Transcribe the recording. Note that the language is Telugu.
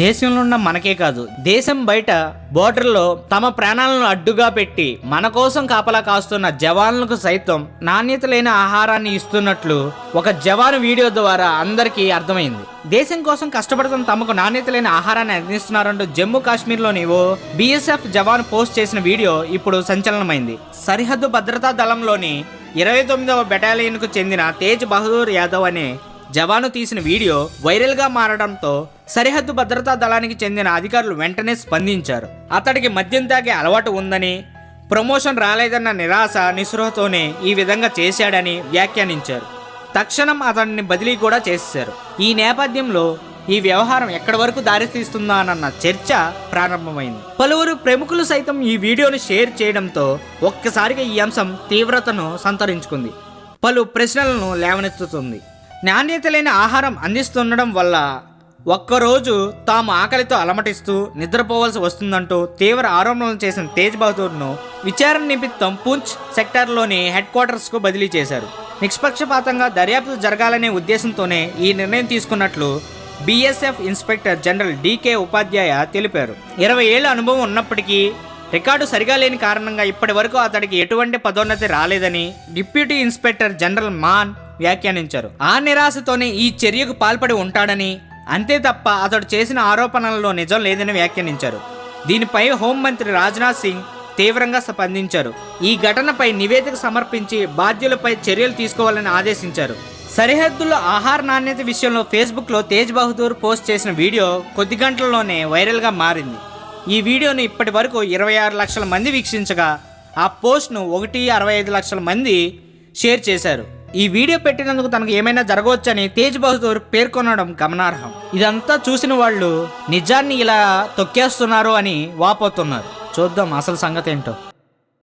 దేశంలో ఉన్న మనకే కాదు. దేశం బయట బోర్డర్లో తమ ప్రాణాలను అడ్డుగా పెట్టి మన కోసం కాపలా కాస్తున్న జవాన్లకు సైతం నాణ్యత లేని ఆహారాన్ని ఇస్తున్నట్లు ఒక జవాను వీడియో ద్వారా అందరికీ అర్థమైంది. దేశం కోసం కష్టపడుతున్న తమకు నాణ్యత లేని ఆహారాన్ని అందిస్తున్నారంటూ జమ్మూ కాశ్మీర్లోని ఓ బీఎస్ఎఫ్ జవాన్ పోస్ట్ చేసిన వీడియో ఇప్పుడు సంచలనమైంది. సరిహద్దు భద్రతా దళంలోని ఇరవై తొమ్మిదవ బెటాలియన్కు చెందిన తేజ్ బహదూర్ యాదవ్ అనే జవాను తీసిన వీడియో వైరల్గా మారడంతో సరిహద్దు భద్రతా దళానికి చెందిన అధికారులు వెంటనే స్పందించారు. అతడికి మద్యం తాగే అలవాటు ఉందని ప్రమోషన్ రాలేదన్న నిరాశ నిస్పృహతోనే ఈ విధంగా చేశాడని వ్యాఖ్యానించారు. తక్షణం అతన్ని బదిలీ కూడా చేశారు. ఈ నేపథ్యంలో ఈ వ్యవహారం ఎక్కడి వరకు దారితీస్తుందానన్న చర్చ ప్రారంభమైంది. పలువురు ప్రముఖులు సైతం ఈ వీడియోను షేర్ చేయడంతో ఒక్కసారిగా ఈ అంశం తీవ్రతను సంతరించుకుంది. పలు ప్రశ్నలను లేవనెత్తుతుంది. నాణ్యత లేని ఆహారం అందిస్తుండడం వల్ల ఒక్కరోజు తాము ఆకలితో అలమటిస్తూ నిద్రపోవాల్సి వస్తుందంటూ తీవ్ర ఆరోపణలు చేసిన తేజ్ బహదూర్ను విచారణ నిమిత్తం పూంచ్ సెక్టార్లోని హెడ్ క్వార్టర్స్కు బదిలీ చేశారు. నిష్పక్షపాతంగా దర్యాప్తు జరగాలనే ఉద్దేశంతోనే ఈ నిర్ణయం తీసుకున్నట్లు బీఎస్ఎఫ్ ఇన్స్పెక్టర్ జనరల్ డీకే ఉపాధ్యాయ తెలిపారు. ఇరవై ఏళ్ళ అనుభవం ఉన్నప్పటికీ రికార్డు సరిగా లేని కారణంగా ఇప్పటి వరకు అతడికి ఎటువంటి పదోన్నతి రాలేదని డిప్యూటీ ఇన్స్పెక్టర్ జనరల్ మాన్ వ్యాఖ్యానించారు. ఆ నిరాశతోనే ఈ చర్యకు పాల్పడి ఉంటాడని అంతే తప్ప అతడు చేసిన ఆరోపణలలో నిజం లేదని వ్యాఖ్యానించారు. దీనిపై హోంమంత్రి రాజ్నాథ్ సింగ్ తీవ్రంగా స్పందించారు. ఈ ఘటనపై నివేదిక సమర్పించి బాధ్యులపై చర్యలు తీసుకోవాలని ఆదేశించారు. సరిహద్దులో ఆహార నాణ్యత విషయంలో ఫేస్బుక్లో తేజ్ బహదూర్ పోస్ట్ చేసిన వీడియో కొద్ది గంటల్లోనే వైరల్గా మారింది. ఈ వీడియోను ఇప్పటి వరకు ఇరవై ఆరు లక్షల మంది వీక్షించగా ఆ పోస్ట్ను ఒకటి అరవై ఐదు లక్షల మంది షేర్ చేశారు. ఈ వీడియో పెట్టినందుకు తనకు ఏమైనా జరగవచ్చని తేజ్ బహదూర్ పేర్కొనడం గమనార్హం. ఇదంతా చూసిన వాళ్ళు నిజాన్ని ఇలా తొక్కేస్తున్నారు అని వాపోతున్నారు. చూద్దాం అసలు సంగతి ఏంటో.